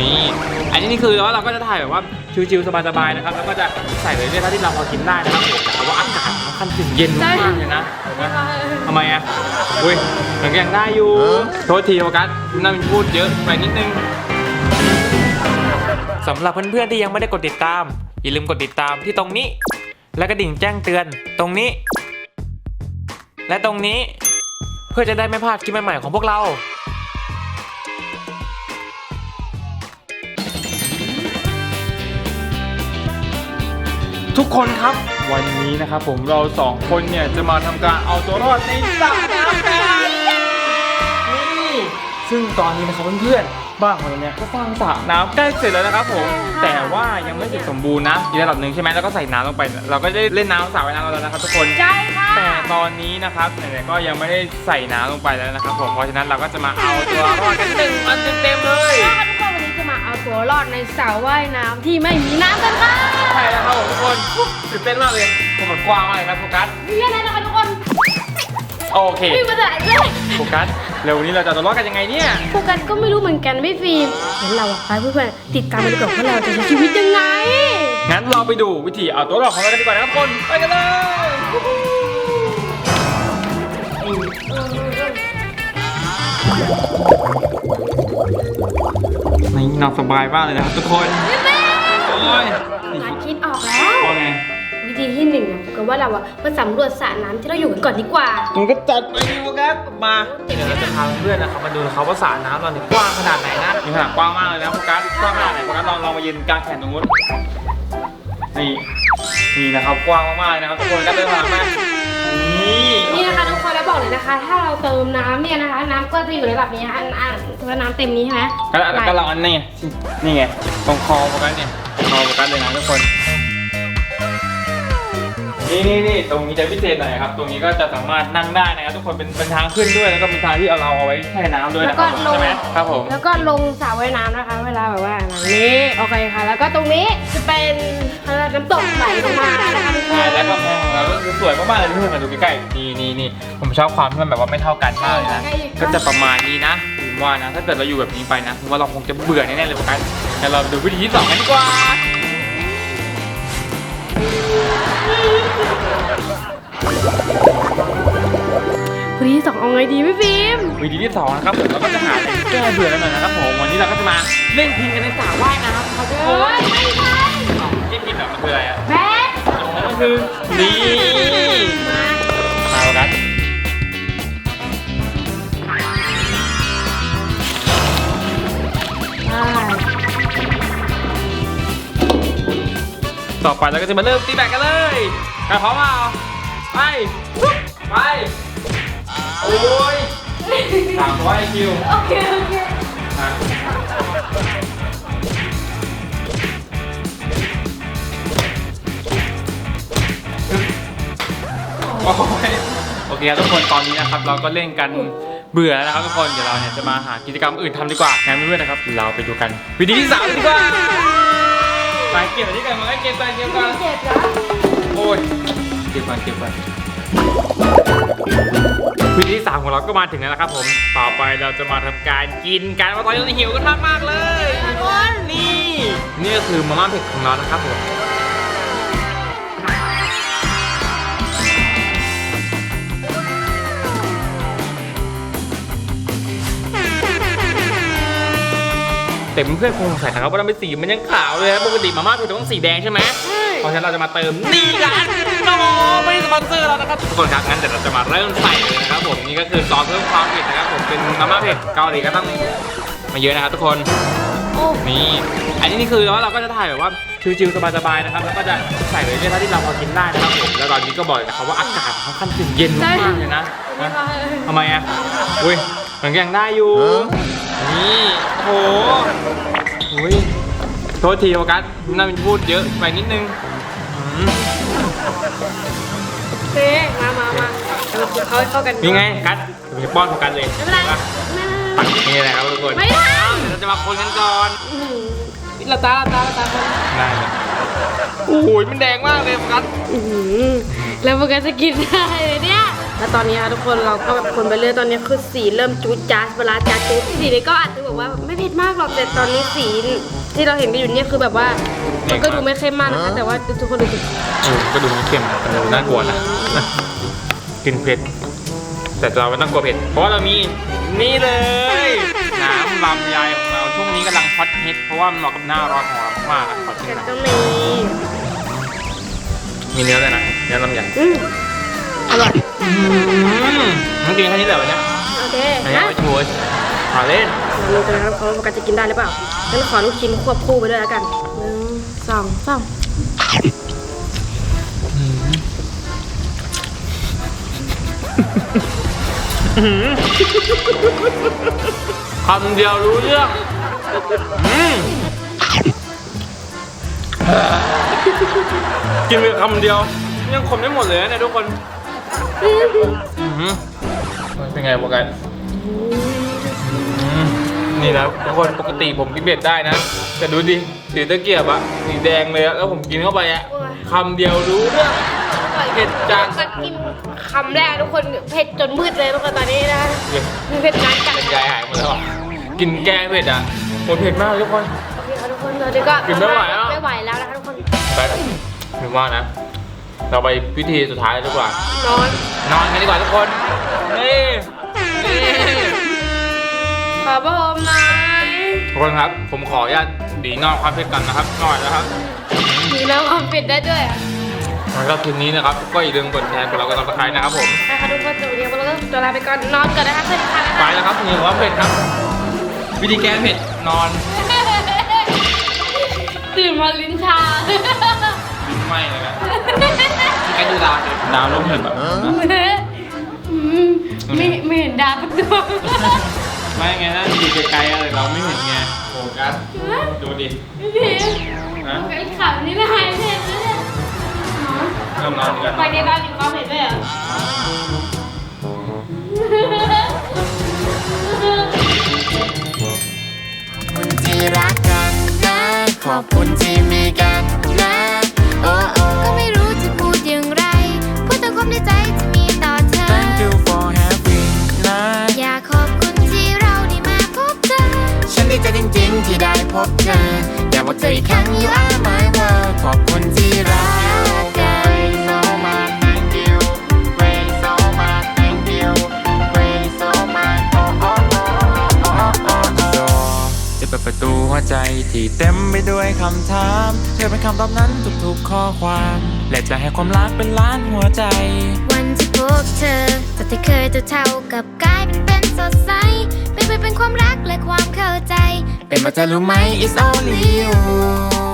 นี่ อันนี้นี่คือว่าเราก็จะถ่ายแบบว่าชิวๆสบายๆนะครับ แล้วก็จะใส่ไปเรื่อยๆเท่าที่เราพอกินได้นะครับผมแต่ว่าอากาศค่อนข้างจะเย็นมากๆเลยนะเห็นไหมทำไมอะอุ้ยมันก็ยังได้อยู่ โทษทีโฟกัสน่ามีพูดเยอะไปนิดนึงสำหรับเพื่อนๆที่ยังไม่ได้กดติดตาม อย่าลืมกดติดตามที่ตรงนี้ และกระดิ่งแจ้งเตือนตรงนี้ และตรงนี้ เพื่อจะได้ไม่พลาดคลิปใหม่ๆของพวกเรา ทุกคนครับ วันนี้นะครับผมเราสองคนเนี่ยจะมาทำการเอาตัวรอดในสระน้ำกันนี่ซึ่งตอนนี้นะครับเพื่อนๆบ้านของเราเนี่ยก็สร้างสระน้ำใกล้เสร็จแล้วนะครับผม แต่ว่ายังไม่เสร็จสมบูรณ์นะอีกระดับหนึ่งใช่ไหมแล้วก็ใส่น้ำลงไป เราก็ได้เล่นน้ำสระว่ายน้ำเราแล้วนะครับทุกคน ใช่ค่ะแต่ตอนนี้นะครับไหนๆก็ยังไม่ได้ใส่น้ำลงไปแล้วนะครับผมเพราะฉะนั้นเราก็จะมาเอาตัวรอดกันหนึ่งอันเต็มๆเลยค่ะทุก อาตัวรอดในสระว่ายน้ำที่ไม่มีน้ำกันค่ะใช่แล้วครับผมทุกคนตื่นเต้นมากเลยผมมันกว้างมากเลยนะโฟกัสมีอะไรนะคะทุกคนโอเควิ่งมาจากไหนเนี่ยโฟกัสเร็ววันนี้เราจะเอาตัวรอดกันยังไงเนี่ยพวกกันก็ไม่รู้เหมือนกันพี่ฟิล์มงั้นเราอะไปเพื่อนๆติดตามไปดีกว่าว่าเราจะใช้ชีวิตยังไง งั้นเราไปดูวิธีเอาตัวรอดของเรากันดีกว่านะครับทุกคนไปกันเลย นี่นอนสบายมากเลยนะครับทุกคนโอ้ยงานคิดออกแล้ว ว่าไงวิธีที่หนึ่งอะก็ว่าเราอะมาสำรวจสระน้ำที่เราอยู่กันก่อนดีกว่า มันก็จัดไปดีโฟกัสมาเดี๋ยวเราจะพาเพื่อนๆนะครับมาดูนะครับว่าสระน้ำเราเนี่ยกว้างขนาดไหนนะมีขนาดกว้างมากเลยนะโฟกัสกว้างขนาดไหนโฟกัสลองลองมายืนกลางแขนตรงนู้นนี่นี่นะครับกว้างมากๆเลยนะครับทุกคนก็เดินมาไหมนี่ นี่นะคะทุกคนแล้วบอกเลยนะคะ ถ้าเราเติมน้ำเนี่ยนะคะ น้ำก็จะอยู่ในระดับนี้อันอันถือว่าน้ำเต็มนี้ใช่ไหมก็แล้วก็เราอันนี้นี่ไงตรงคอโฟกัสเนี่ยคอโฟกัสเลยนะทุกคน นี่นี่นี่ตรงนี้จะพิเศษหน่อยครับ ตรงนี้ก็จะสามารถนั่งได้นะครับทุกคนเป็นเป็นทางขึ้นด้วยแล้วก็เป็นทางที่เอาเราเอาไว้แช่น้ำด้วยนะครับผมใช่ไหมครับผม แล้วก็ลงสระว่ายน้ำนะคะ เวลาแบบว่าแบบนี้โอเคค่ะ แล้วก็ตรงนี้จะเป็นน้ำตกไหลลงมานะคะทุกคใช่นแล้วก็แพงของเราก็คือสวยมากๆเลยเพื่อนมาดูใกล้ๆนี่นี่นี่ผมชอบความที่มันแบบว่าไม่เท่ากันมากเลยนะก็จะประมาณนี้นะผมว่านะ ถ้าเกิดเราอยู่แบบนี้ไปนะผมว่าเราคงจะเบื่อแน่ๆเลยโฟกัสงั้นเราดูวิธีที่สองกันดีกว่า วันที่สองเอาไงดีพี่ฟิล์มวิธีที่สองนะครับผมเราก็จะหาอะไรแก้เบื่อกันหน่อยนะครับผมวันนี้เราก็จะมาเล่นพินกันในสระว่ายน้ำครับทุกคเฮ้นยไม่ใช่ที่พินแบบมันคืออะไรอะแบทมันคือนี่ ต่อไปเราก็จะมาเริ่มตีแบตกันเลยอะพร้อมเปล่าไปไป โอ้ยสามร้อยคิวโอเคโอเคโอ้ยโอเคครับทุกคนตอนนี้นะครับ เราก็เล่นกันเบื่อแล้วนะครับทุกคนเดี๋ยวเราเนี่ยจะมาหากิจกรรมอื่นทำดีกว่างั้นเพื่อนๆนะครับ เราไปดูกันวิธีที่สามดีกว่า ไปเก็บอะไรที่กันมาเก็บไปเก็บก่อนเจ็บแล้วโอ้ยเก็บก่อนเก็บก่อนวิธีที่สามของเราก็มาถึงแล้วนะครับผม ต่อไปเราจะมาทำการกินกันเพราะตอนนี้เราหิวกันมากมากๆเลยทุกคนนี่ นี่ก็คือมาม่าเผ็ดของเรานะครับผม แต่เพื่อนๆคงสงสัยนะครับว่าทำไมสีมันยังขาวเลยนะปกติมาม่าเผ็ดต้องสีแดงใช่ไหมเพราะฉะนั้นเราจะมาเติมนี่กันโนไม่ได้สปอนเซอร์เรานะครับทุกคนครับงั้นเดี๋ยวเราจะมาเริ่มใส่เลยนะครับผมนี่ก็คือซอสเพิ่มความเผ็ดนะครับผมเป็นมาม่าเผ็ดเกาหลีก็ต้องมาเยอะนะครับทุกคนโอ้นี่อันนี้นี่คือว่าเราก็จะถ่ายแบบว่าชิวๆสบายๆนะครับแล้วก็จะใส่ไปเรื่อยๆเท่าที่เราพอกินได้นะครับผมแล้วตอนนี้ก็บอกเลยนะครับว่าอากาศค่อนข้างจะเย็นมากๆเลยนะนะทำไมอะอุ้ยมันก็ยังได้อยู่ นี่โอ้โหอุ้ยโทษทีโฟกัสน่าเป็นพูดเยอะไปนิดนึงอืมโอเคมามามาเราจะเขาให้เข้ากันนี่ไงกัดเดี๋ยวจะป้อนของกันเลยไม่เป็นไรปะไม่นี่แหละครับทุกคนไม่ได้เอ้าเดี๋ยวเราจะมาคนกันก่อนเราตาเราตาเราตาคนได้เลยโอ้โหมันแดงมากเลยกัดอื้อหือแล้วมันก็จะกินได้เลยเนี่ย แล้วตอนนี้ค่ะทุกคนเราก็แบบคนไปเรื่อยตอนนี้คือสีเริ่มจูดจ้าดเวลาจ้าดจูดสีนี้ก็อาจจะบอกว่าไม่เผ็ดมากหรอกแต่ตอนนี้สีที่เราเห็นกันอยู่เนี่ยคือแบบว่ามันก็ดูไม่เข้มมากนะคะแต่ว่าทุกคนดูสิเออก็ดูไม่เข้มนะแต่ดูน่ากลัวนะ กินเผ็ด แต่เราไม่ต้องกลัวเผ็ด เพราะว่าเรามีนี่เลย น้ำลำไยของเราช่วงนี้กำลังฮอตฮิตเพราะว่ามันเหมาะกับหน้าร้อนของเรามากๆอะขอชิมกันหน่อยก็มีมีเนื้อเลยนะเนื้อลำไย อืม อร่อยอืมมันกินแค่นี้แหละวันเนี้ยโอเคอันนี้นะไม่ชัวร์ขอเล่นเราดูกันนะครับเขาว่ากันจะกินได้หรือเปล่างั้นขอลูกชิ้นควบคู่ไปด้วยแล้วกันหนึ่งสองสามคำเดียวรู้เรื่องอืมกินไปคำเดียวยังคมไม่หมดเลยนะเนี่ยทุกคน อื้อหือเป็นไงโฟกัสอืมนี่นะทุกคนปกติผมกินเผ็ดได้นะ แต่ดูดิสีตะเกียบอะสีแดงเลยอะแล้วผมกินเข้าไปอะคำเดียวรู้เรื่องเผ็ดจัดก็กินคำแรกทุกคนเผ็ดจนมืดเลยทุกคนตอนนี้นะเผ็ดนานจังเป็นยายหายหมดแล้วอะกินแก้เผ็ดอะโหเผ็ดมากเลยทุกคนโอเคค่ะทุกคนตอนนี้ก็กินไม่ไหวแล้ว ไม่ไหวแล้วนะคะทุกคน ไปไม่ว่านะ เราไปพิธีสุดท้ายดีกว่า นอน นอนกันดีกว่าทุกคนนี่นี่ขอพระอมหน่อยทุกคนครับ ผมขออนุญาตดีนอนความเผ็ดกันนะครับนอนนะครับมีแล้วความเผ็ดได้ด้วยอะแล้วก็คลิปนี้นะครับ ก็อย่าลืมกดแชร์กดไลค์กดซับสไครต์นะครับผมนะคะทุกคนตัวเดียวเราก็ตัวลาไปก่อนนอนก่อนนะคะสวัสดีค่ะไปแล้วครับนี่ความเผ็ดครับ วิธีแก้เผ็ดนอน ตื่นมาลิ้นชา ไม่เลยนะแค่ดูดาวดิดาวล้มเห็นแบบนั้นนะอืมไม่ไม่เห็นดาวสักดวงไม่ไงนะอยู่ไกลๆอะไรเราไม่เห็นไงโฟกัสดูดิพี่นะไอ้ข่าวนี่ไม่หายเผ็ดแล้วเนี่ยเริ่มนอนกันไปในบ้านมีความเผ็ดด้วยเหรอคุณที่รักกันนะขอบคุณที่ อยากบอกเธออีกครั้ง you are my world ขอบคุณที่รักกัน so much thank you way so much thank you way so much oh oh oh oh oh oh oh จะเปิดประตูหัวใจที่เต็มไปด้วยคำถาม เธอเป็นคำตอบนั้นทุกๆข้อความ และจะให้ความรักเป็นล้านหัวใจ วันที่พบเธอจากที่เคยจะเท่ากับกลายเป็นเป็นสดใส เเป็นความรักและความเข้าใจ เป็นมาจะรู้ไหม it's only you